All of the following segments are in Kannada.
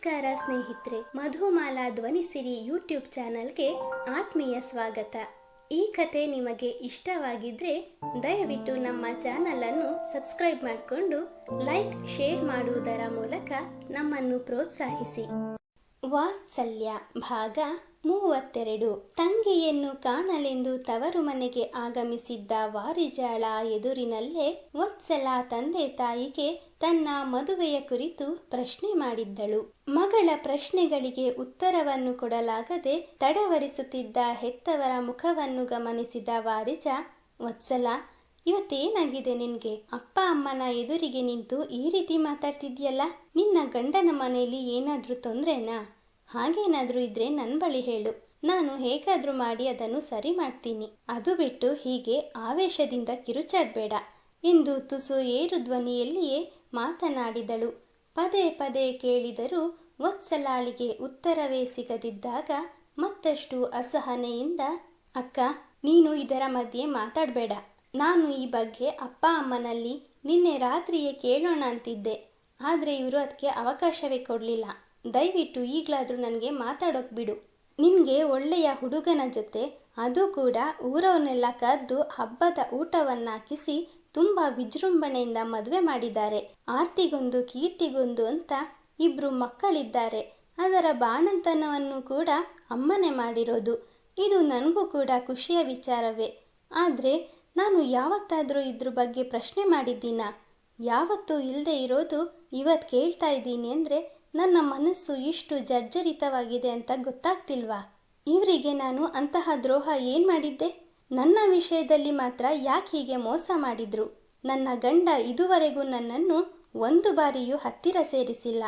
ನಮಸ್ಕಾರ ಸ್ನೇಹಿತರೆ, ಮಧುಮಾಲಾ ಧ್ವನಿಸಿರಿ ಯೂಟ್ಯೂಬ್ ಚಾನಲ್ಗೆ ಆತ್ಮೀಯ ಸ್ವಾಗತ. ಈ ಕತೆ ನಿಮಗೆ ಇಷ್ಟವಾಗಿದ್ರೆ ದಯವಿಟ್ಟು ನಮ್ಮ ಚಾನಲನ್ನು ಸಬ್ಸ್ಕ್ರೈಬ್ ಮಾಡಿಕೊಂಡು ಲೈಕ್, ಶೇರ್ ಮಾಡುವುದರ ಮೂಲಕ ನಮ್ಮನ್ನು ಪ್ರೋತ್ಸಾಹಿಸಿ. ವಾತ್ಸಲ್ಯ ಭಾಗ ಮೂವತ್ತೆರಡು. ತಂಗಿಯನ್ನು ಕಾಣಲೆಂದು ತವರು ಮನೆಗೆ ಆಗಮಿಸಿದ್ದ ವಾರಿಜಾಳ ಎದುರಿನಲ್ಲೇ ವತ್ಸಲ ತಂದೆ ತಾಯಿಗೆ ತನ್ನ ಮದುವೆಯ ಕುರಿತು ಪ್ರಶ್ನೆ ಮಾಡಿದ್ದಳು. ಮಗಳ ಪ್ರಶ್ನೆಗಳಿಗೆ ಉತ್ತರವನ್ನು ಕೊಡಲಾಗದೆ ತಡವರಿಸುತ್ತಿದ್ದ ಹೆತ್ತವರ ಮುಖವನ್ನು ಗಮನಿಸಿದ ವಾರಿಜ, ವತ್ಸಲ, ಇವತ್ತೇನಾಗಿದೆ ನಿನ್ಗೆ? ಅಪ್ಪ ಅಮ್ಮನ ಎದುರಿಗೆ ನಿಂತು ಈ ರೀತಿ ಮಾತಾಡ್ತಿದ್ಯಲ್ಲ? ನಿನ್ನ ಗಂಡನ ಮನೆಯಲ್ಲಿ ಏನಾದ್ರೂ ತೊಂದ್ರೆನಾ? ಹಾಗೇನಾದ್ರೂ ಇದ್ರೆ ನನ್ನ ಬಳಿ ಹೇಳು. ನಾನು ಹೇಗಾದರೂ ಮಾಡಿ ಅದನ್ನು ಸರಿ ಮಾಡ್ತೀನಿ. ಅದು ಬಿಟ್ಟು ಹೀಗೆ ಆವೇಶದಿಂದ ಕಿರುಚಾಡ್ಬೇಡ. ಎಂದು ತುಸು ಏರು ಧ್ವನಿಯಲ್ಲಿಯೇ ಮಾತನಾಡಿದಳು. ಪದೇ ಪದೇ ಕೇಳಿದರೂ ವತ್ಸಲಾಳಿಗೆ ಉತ್ತರವೇ ಸಿಗದಿದ್ದಾಗ ಮತ್ತಷ್ಟು ಅಸಹನೆಯಿಂದ, ಅಕ್ಕ, ನೀನು ಇದರ ಮಧ್ಯೆ ಮಾತಾಡಬೇಡ. ನಾನು ಈ ಬಗ್ಗೆ ಅಪ್ಪ ಅಮ್ಮನಲ್ಲಿ ನಿನ್ನೆ ರಾತ್ರಿಯೇ ಕೇಳೋಣ ಅಂತಿದ್ದೆ ಆದರೆ ಇವರು ಅದಕ್ಕೆ ಅವಕಾಶವೇ ಕೊಡಲಿಲ್ಲ. ದಯವಿಟ್ಟು ಈಗಲಾದರೂ ನನಗೆ ಮಾತಾಡೋಕೆ ಬಿಡು. ನಿನಗೆ ಒಳ್ಳೆಯ ಹುಡುಗನ ಜೊತೆ, ಅದು ಕೂಡ ಊರವನ್ನೆಲ್ಲ ಕರೆದು ಹಬ್ಬದ ಊಟವನ್ನಾಕಿಸಿ ತುಂಬ ವಿಜೃಂಭಣೆಯಿಂದ ಮದುವೆ ಮಾಡಿದ್ದಾರೆ. ಆರ್ತಿಗೊಂದು, ಕೀರ್ತಿಗೊಂದು ಅಂತ ಇಬ್ಬರು ಮಕ್ಕಳಿದ್ದಾರೆ. ಅದರ ಬಾಣಂತನವನ್ನು ಕೂಡ ಅಮ್ಮನೆ ಮಾಡಿರೋದು. ಇದು ನನಗೂ ಕೂಡ ಖುಷಿಯ ವಿಚಾರವೇ. ಆದರೆ ನಾನು ಯಾವತ್ತಾದರೂ ಇದ್ರ ಬಗ್ಗೆ ಪ್ರಶ್ನೆ ಮಾಡಿದ್ದೀನ? ಯಾವತ್ತೂ ಇಲ್ಲದೆ ಇರೋದು ಇವತ್ತು ಕೇಳ್ತಾ ಇದ್ದೀನಿ ಅಂದರೆ ನನ್ನ ಮನಸ್ಸು ಇಷ್ಟು ಜರ್ಜರಿತವಾಗಿದೆ ಅಂತ ಗೊತ್ತಾಗ್ತಿಲ್ವಾ? ಇವರಿಗೆ ನಾನು ಅಂತಹ ದ್ರೋಹ ಏನು ಮಾಡಿದ್ದೆ? ನನ್ನ ವಿಷಯದಲ್ಲಿ ಮಾತ್ರ ಯಾಕೆ ಹೀಗೆ ಮೋಸ ಮಾಡಿದ್ರು? ನನ್ನ ಗಂಡ ಇದುವರೆಗೂ ನನ್ನನ್ನು ಒಂದು ಬಾರಿಯೂ ಹತ್ತಿರ ಸೇರಿಸಿಲ್ಲ.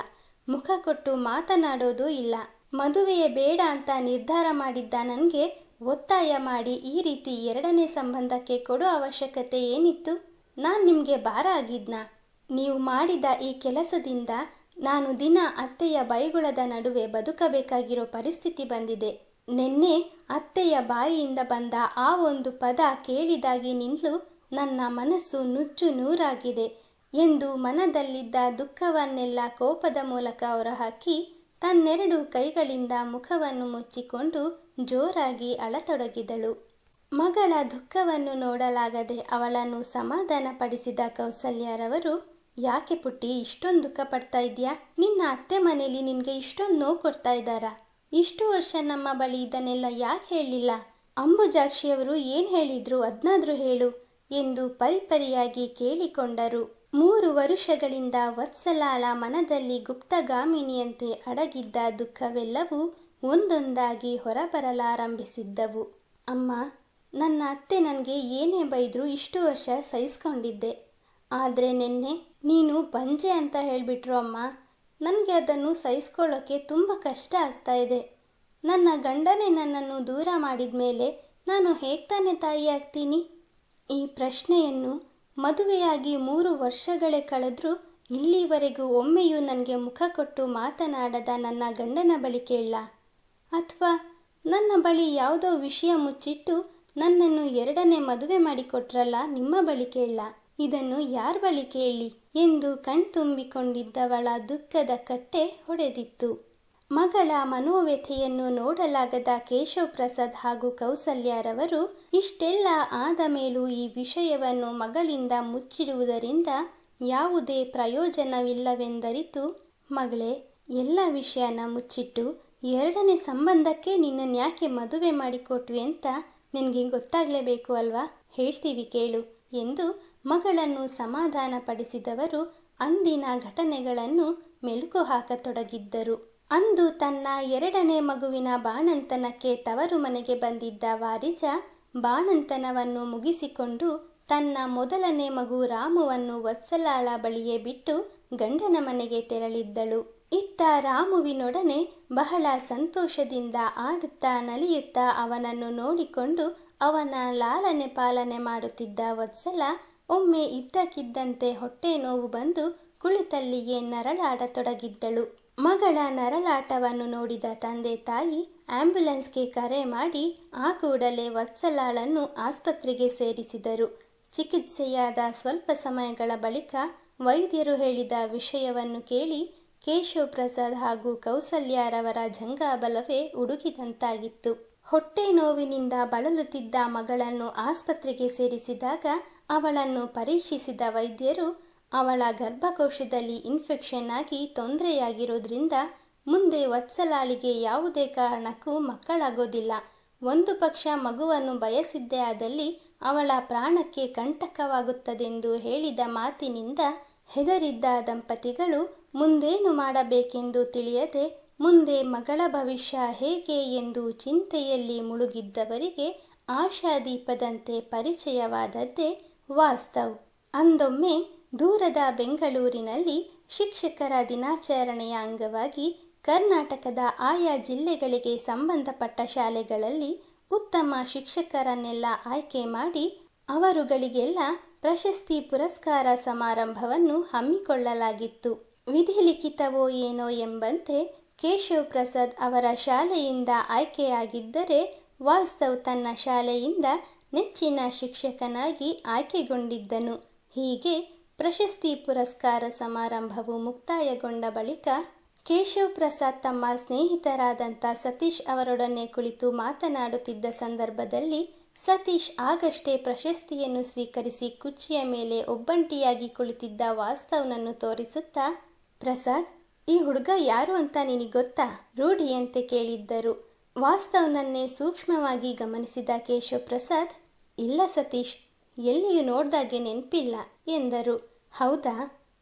ಮುಖ ಕೊಟ್ಟು ಮಾತನಾಡೋದೂ ಇಲ್ಲ. ಮದುವೆಯೇ ಬೇಡ ಅಂತ ನಿರ್ಧಾರ ಮಾಡಿದ್ದ ನನಗೆ ಒತ್ತಾಯ ಮಾಡಿ ಈ ರೀತಿ ಎರಡನೇ ಸಂಬಂಧಕ್ಕೆ ಕೊಡೋ ಅವಶ್ಯಕತೆ ಏನಿತ್ತು? ನಾನು ನಿಮಗೆ ಭಾರ ಆಗಿದ್ನಾ? ನೀವು ಮಾಡಿದ ಈ ಕೆಲಸದಿಂದ ನಾನು ದಿನ ಅತ್ತೆಯ ಬೈಗುಳದ ನಡುವೆ ಬದುಕಬೇಕಾಗಿರೋ ಪರಿಸ್ಥಿತಿ ಬಂದಿದೆ. ನಿನ್ನೆ ಅತ್ತೆಯ ಬಾಯಿಯಿಂದ ಬಂದ ಆ ಒಂದು ಪದ ಕೇಳಿದಾಗಿ ನಿಂತು ನನ್ನ ಮನಸ್ಸು ನುಚ್ಚು ನೂರಾಗಿದೆ ಎಂದು ಮನದಲ್ಲಿದ್ದ ದುಃಖವನ್ನೆಲ್ಲ ಕೋಪದ ಮೂಲಕ ಹೊರಹಾಕಿ ತನ್ನೆರಡು ಕೈಗಳಿಂದ ಮುಖವನ್ನು ಮುಚ್ಚಿಕೊಂಡು ಜೋರಾಗಿ ಅಳತೊಡಗಿದಳು. ಮಗಳ ದುಃಖವನ್ನು ನೋಡಲಾಗದೆ ಅವಳನ್ನು ಸಮಾಧಾನಪಡಿಸಿದ ಕೌಸಲ್ಯರವರು ಯಾಕೆ ಪುಟ್ಟಿ, ಇಷ್ಟೊಂದು ದುಃಖ ಪಡ್ತಾ ಇದೆಯಾ ನಿನ್ನ ಅತ್ತೆ ಮನೇಲಿ ನಿನಗೆ ಇಷ್ಟೊಂದು ನೋವು ಕೊಡ್ತಾ ಇದ್ದಾರಾ? ಇಷ್ಟು ವರ್ಷ ನಮ್ಮ ಬಳಿ ಇದನ್ನೆಲ್ಲ ಯಾಕೆ ಹೇಳಲಿಲ್ಲ? ಅಂಬುಜಾಕ್ಷಿಯವರು ಏನು ಹೇಳಿದ್ರು ಅದನ್ನಾದ್ರೂ ಹೇಳು ಎಂದು ಪರಿಪರಿಯಾಗಿ ಕೇಳಿಕೊಂಡರು. ಮೂರು ವರುಷಗಳಿಂದ ವತ್ಸಲಾಳ ಮನದಲ್ಲಿ ಗುಪ್ತಗಾಮಿನಿಯಂತೆ ಅಡಗಿದ್ದ ದುಃಖವೆಲ್ಲವೂ ಒಂದೊಂದಾಗಿ ಹೊರಬರಲಾರಂಭಿಸಿದ್ದವು. ಅಮ್ಮ, ನನ್ನ ಅತ್ತೆ ನನಗೆ ಏನೇ ಬೈದರೂ ಇಷ್ಟು ವರ್ಷ ಸಹಿಸ್ಕೊಂಡಿದ್ದೆ. ಆದರೆ ನಿನ್ನೆ ನೀನು ಪಂಚೆ ಅಂತ ಹೇಳಿಬಿಟ್ರು ಅಮ್ಮ. ನನಗೆ ಅದನ್ನು ಸಹಿಸ್ಕೊಳ್ಳೋಕ್ಕೆ ತುಂಬ ಕಷ್ಟ ಆಗ್ತಾ ಇದೆ. ನನ್ನ ಗಂಡನೇ ನನ್ನನ್ನು ದೂರ ಮಾಡಿದ ಮೇಲೆ ನಾನು ಹೇಗೆ ತಾನೇ ತಾಯಿ ಆಗ್ತೀನಿ? ಈ ಪ್ರಶ್ನೆಯನ್ನು ಮದುವೆಯಾಗಿ ಮೂರು ವರ್ಷಗಳೇ ಕಳೆದರೂ ಇಲ್ಲಿವರೆಗೂ ಒಮ್ಮೆಯೂ ನನಗೆ ಮುಖ ಕೊಟ್ಟು ಮಾತನಾಡದ ನನ್ನ ಗಂಡನ ಬಳಿ ಕೇಳಲ್ಲ ಅಥವಾ ನನ್ನ ಬಳಿ ಯಾವುದೋ ವಿಷಯ ಮುಚ್ಚಿಟ್ಟು ನನ್ನನ್ನು ಎರಡನೇ ಮದುವೆ ಮಾಡಿಕೊಟ್ರಲ್ಲ ನಿಮ್ಮ ಬಳಿ ಕೇಳಲ್ಲ ಇದನ್ನು ಯಾರ ಬಳಿ ಕೇಳಿ? ಎಂದು ಕಣ್ತುಂಬಿಕೊಂಡಿದ್ದವಳ ದುಃಖದ ಕಟ್ಟೆ ಹೊಡೆದಿತ್ತು. ಮಗಳ ಮನೋವ್ಯಥೆಯನ್ನು ನೋಡಲಾಗದ ಕೇಶವ್ ಪ್ರಸಾದ್ ಹಾಗೂ ಕೌಸಲ್ಯರವರು ಇಷ್ಟೆಲ್ಲ ಆದ ಮೇಲೂ ಈ ವಿಷಯವನ್ನು ಮಗಳಿಂದ ಮುಚ್ಚಿಡುವುದರಿಂದ ಯಾವುದೇ ಪ್ರಯೋಜನವಿಲ್ಲವೆಂದರಿತು. ಮಗಳೇ, ಎಲ್ಲ ವಿಷಯನ ಮುಚ್ಚಿಟ್ಟು ಎರಡನೇ ಸಂಬಂಧಕ್ಕೆ ನಿನ್ನನ್ನು ಯಾಕೆ ಮದುವೆ ಮಾಡಿಕೊಟ್ವಿ ಅಂತ ನಿನಗೆ ಗೊತ್ತಾಗಲೇಬೇಕು ಅಲ್ವಾ? ಹೇಳ್ತೀವಿ ಕೇಳು ಎಂದು ಮಗಳನ್ನು ಸಮಾಧಾನಪಡಿಸಿದವರು ಅಂದಿನ ಘಟನೆಗಳನ್ನು ಮೆಲುಕು ಹಾಕತೊಡಗಿದ್ದರು ಅಂದು ತನ್ನ ಎರಡನೇ ಮಗುವಿನ ಬಾಣಂತನಕ್ಕೆ ತವರು ಮನೆಗೆ ಬಂದಿದ್ದ ವಾರಿಜ ಬಾಣಂತನವನ್ನು ಮುಗಿಸಿಕೊಂಡು ತನ್ನ ಮೊದಲನೇ ಮಗು ರಾಮುವನ್ನು ವತ್ಸಲಾಳ ಬಳಿಯೇ ಬಿಟ್ಟು ಗಂಡನ ಮನೆಗೆ ತೆರಳಿದ್ದಳು. ಇತ್ತ ರಾಮುವಿನೊಡನೆ ಬಹಳ ಸಂತೋಷದಿಂದ ಆಡುತ್ತಾ ನಲಿಯುತ್ತಾ ಅವನನ್ನು ನೋಡಿಕೊಂಡು ಅವನ ಲಾಲನೆ ಪಾಲನೆ ಮಾಡುತ್ತಿದ್ದ ವತ್ಸಲ ಒಮ್ಮೆ ಇದ್ದಕ್ಕಿದ್ದಂತೆ ಹೊಟ್ಟೆ ನೋವು ಬಂದು ಕುಳಿತಲ್ಲಿಯೇ ನರಳಾಡತೊಡಗಿದ್ದಳು. ಮಗಳ ನರಳಾಟವನ್ನು ನೋಡಿದ ತಂದೆ ತಾಯಿ ಆಂಬ್ಯುಲೆನ್ಸ್ಗೆ ಕರೆ ಮಾಡಿ ಆ ಕೂಡಲೇ ವತ್ಸಲಾಳನ್ನು ಆಸ್ಪತ್ರೆಗೆ ಸೇರಿಸಿದರು. ಚಿಕಿತ್ಸೆಯಾದ ಸ್ವಲ್ಪ ಸಮಯಗಳ ಬಳಿಕ ವೈದ್ಯರು ಹೇಳಿದ ವಿಷಯವನ್ನು ಕೇಳಿ ಕೇಶವ್ ಪ್ರಸಾದ್ ಹಾಗೂ ಕೌಸಲ್ಯಾರವರ ಜಂಗಾಬಲವೇ ಉಡುಗಿದಂತಾಗಿತ್ತು. ಹೊಟ್ಟೆ ನೋವಿನಿಂದ ಬಳಲುತ್ತಿದ್ದ ಮಗಳನ್ನು ಆಸ್ಪತ್ರೆಗೆ ಸೇರಿಸಿದಾಗ ಅವಳನ್ನು ಪರೀಕ್ಷಿಸಿದ ವೈದ್ಯರು ಅವಳ ಗರ್ಭಕೋಶದಲ್ಲಿ ಇನ್ಫೆಕ್ಷನ್ ಆಗಿ ತೊಂದರೆಯಾಗಿರೋದ್ರಿಂದ ಮುಂದೆ ವತ್ಸಲಾಳಿಗೆ ಯಾವುದೇ ಕಾರಣಕ್ಕೂ ಮಕ್ಕಳಾಗೋದಿಲ್ಲ. ಒಂದು ಪಕ್ಷ ಮಗುವನ್ನು ಬಯಸಿದ್ದೇ ಆದಲ್ಲಿ ಅವಳ ಪ್ರಾಣಕ್ಕೆ ಕಂಟಕವಾಗುತ್ತದೆಂದು ಹೇಳಿದ ಮಾತಿನಿಂದ ಹೆದರಿದ್ದ ದಂಪತಿಗಳು ಮುಂದೇನು ಮಾಡಬೇಕೆಂದು ತಿಳಿಯದೆ ಮುಂದೆ ಮಗಳ ಭವಿಷ್ಯ ಹೇಗೆ ಎಂದು ಚಿಂತೆಯಲ್ಲಿ ಮುಳುಗಿದ್ದವರಿಗೆ ಆಶಾದೀಪದಂತೆ ಪರಿಚಯವಾದದ್ದೇ ವಾಸ್ತವ್. ಅಂದೊಮ್ಮೆ, ದೂರದ ಬೆಂಗಳೂರಿನಲ್ಲಿ ಶಿಕ್ಷಕರ ದಿನಾಚರಣೆಯ ಅಂಗವಾಗಿ ಕರ್ನಾಟಕದ ಆಯಾ ಜಿಲ್ಲೆಗಳಿಗೆ ಸಂಬಂಧಪಟ್ಟ ಶಾಲೆಗಳಲ್ಲಿ ಉತ್ತಮ ಶಿಕ್ಷಕರನ್ನೆಲ್ಲ ಆಯ್ಕೆ ಮಾಡಿ ಅವರುಗಳಿಗೆಲ್ಲ ಪ್ರಶಸ್ತಿ ಪುರಸ್ಕಾರ ಸಮಾರಂಭವನ್ನು ಹಮ್ಮಿಕೊಳ್ಳಲಾಗಿತ್ತು. ವಿಧಿಲಿಖಿತವೋ ಏನೋ ಎಂಬಂತೆ ಕೇಶವ್ ಪ್ರಸಾದ್ ಅವರ ಶಾಲೆಯಿಂದ ಆಯ್ಕೆಯಾಗಿದ್ದರೆ ವಾಸ್ತವ್ ತನ್ನ ಶಾಲೆಯಿಂದ ನೆಚ್ಚಿನ ಶಿಕ್ಷಕನಾಗಿ ಆಯ್ಕೆಗೊಂಡಿದ್ದನು. ಹೀಗೆ ಪ್ರಶಸ್ತಿ ಪುರಸ್ಕಾರ ಸಮಾರಂಭವು ಮುಕ್ತಾಯಗೊಂಡ ಬಳಿಕ ಕೇಶವ್ ಪ್ರಸಾದ್ ತಮ್ಮ ಸ್ನೇಹಿತರಾದಂಥ ಸತೀಶ್ ಅವರೊಡನೆ ಕುಳಿತು ಮಾತನಾಡುತ್ತಿದ್ದ ಸಂದರ್ಭದಲ್ಲಿ ಸತೀಶ್ ಆಗಷ್ಟೇ ಪ್ರಶಸ್ತಿಯನ್ನು ಸ್ವೀಕರಿಸಿ ಕುರ್ಚಿಯ ಮೇಲೆ ಒಬ್ಬಂಟಿಯಾಗಿ ಕುಳಿತಿದ್ದ ವಾಸ್ತವ್ನನ್ನು ತೋರಿಸುತ್ತಾ, ಪ್ರಸಾದ್, ಈ ಹುಡುಗ ಯಾರು ಅಂತ ನಿನಗೆ ಗೊತ್ತಾ? ರೂಢಿಯಂತೆ ಕೇಳಿದ್ದರು. ವಾಸ್ತವ್ನನ್ನೇ ಸೂಕ್ಷ್ಮವಾಗಿ ಗಮನಿಸಿದ ಕೇಶವ್ ಪ್ರಸಾದ್ ಇಲ್ಲ ಸತೀಶ್, ಎಲ್ಲಿಯೂ ನೋಡ್ದಾಗೆ ನೆನಪಿಲ್ಲ ಎಂದರು. ಹೌದಾ?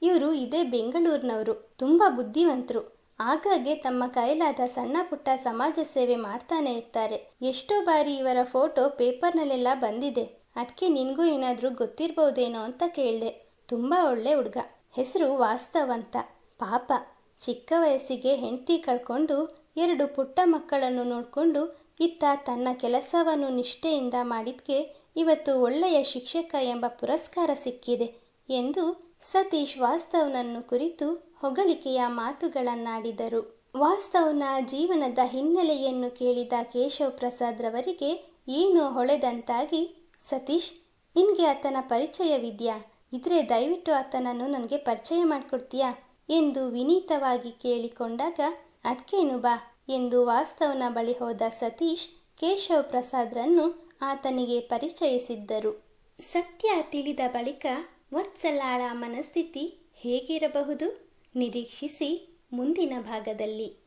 ಇವರು ಇದೇ ಬೆಂಗಳೂರಿನವರು, ತುಂಬ ಬುದ್ಧಿವಂತರು. ಆಗಾಗ್ಗೆ ತಮ್ಮ ಕೈಲಾದ ಸಣ್ಣ ಪುಟ್ಟ ಸಮಾಜ ಸೇವೆ ಮಾಡ್ತಾನೆ ಇರ್ತಾರೆ. ಎಷ್ಟೋ ಬಾರಿ ಇವರ ಫೋಟೋ ಪೇಪರ್ನಲ್ಲೆಲ್ಲ ಬಂದಿದೆ. ಅದಕ್ಕೆ ನಿನಗೂ ಏನಾದರೂ ಗೊತ್ತಿರ್ಬೋದೇನೋ ಅಂತ ಕೇಳಿದೆ. ತುಂಬ ಒಳ್ಳೆ ಹುಡುಗ. ಹೆಸರು ವಾಸ್ತವ್ ಅಂತ ಪಾಪ, ಚಿಕ್ಕ ವಯಸ್ಸಿಗೆ ಹೆಂಡತಿ ಕಳ್ಕೊಂಡು ಎರಡು ಪುಟ್ಟ ಮಕ್ಕಳನ್ನು ನೋಡಿಕೊಂಡು ಇತ್ತ ತನ್ನ ಕೆಲಸವನ್ನು ನಿಷ್ಠೆಯಿಂದ ಮಾಡಿದ್ಕೆ ಇವತ್ತು ಒಳ್ಳೆಯ ಶಿಕ್ಷಕ ಎಂಬ ಪುರಸ್ಕಾರ ಸಿಕ್ಕಿದೆ ಎಂದು ಸತೀಶ್ ವಾಸ್ತವ್ನನ್ನು ಕುರಿತು ಹೊಗಳಿಕೆಯ ಮಾತುಗಳನ್ನಾಡಿದರು. ವಾಸ್ತವ್ನ ಜೀವನದ ಹಿನ್ನೆಲೆಯನ್ನು ಕೇಳಿದ ಕೇಶವ್ ಪ್ರಸಾದ್ ರವರಿಗೆ ಏನೋ ಹೊಳೆದಂತಾಗಿ, ಸತೀಶ್, ನಿನಗೆ ಆತನ ಪರಿಚಯವಿದ್ಯಾ? ಇದ್ರೆ ದಯವಿಟ್ಟು ಆತನನ್ನು ನನಗೆ ಪರಿಚಯ ಮಾಡಿಕೊಡ್ತೀಯಾ? ಎಂದು ವಿನೀತವಾಗಿ ಕೇಳಿಕೊಂಡಾಗ, ಅದ್ಕೇನು ಬಾ ಎಂದು ವಾಸ್ತವನ ಬಳಿ ಹೋದ ಸತೀಶ್, ಕೇಶವ್ ಪ್ರಸಾದ್ರನ್ನು ಆತನಿಗೆ ಪರಿಚಯಿಸಿದ್ದರು. ಸತ್ಯ ತಿಳಿದ ಬಳಿಕ ವತ್ಸಲಾಳ ಮನಸ್ಥಿತಿ ಹೇಗಿರಬಹುದು? ನಿರೀಕ್ಷಿಸಿ ಮುಂದಿನ ಭಾಗದಲ್ಲಿ.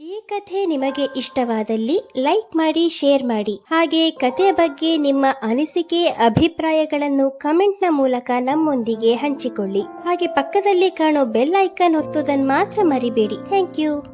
ಈ ಕಥೆ ನಿಮಗೆ ಇಷ್ಟವಾದಲ್ಲಿ ಲೈಕ್ ಮಾಡಿ, ಶೇರ್ ಮಾಡಿ. ಹಾಗೆ ಕಥೆ ಬಗ್ಗೆ ನಿಮ್ಮ ಅನಿಸಿಕೆ, ಅಭಿಪ್ರಾಯಗಳನ್ನು ಕಮೆಂಟ್ನ ಮೂಲಕ ನಮ್ಮೊಂದಿಗೆ ಹಂಚಿಕೊಳ್ಳಿ. ಹಾಗೆ ಪಕ್ಕದಲ್ಲಿ ಕಾಣೋ ಬೆಲ್ ಐಕಾನ್ ಹೊತ್ತುದನ್ನು ಮಾತ್ರ ಮರಿಬೇಡಿ. Thank you.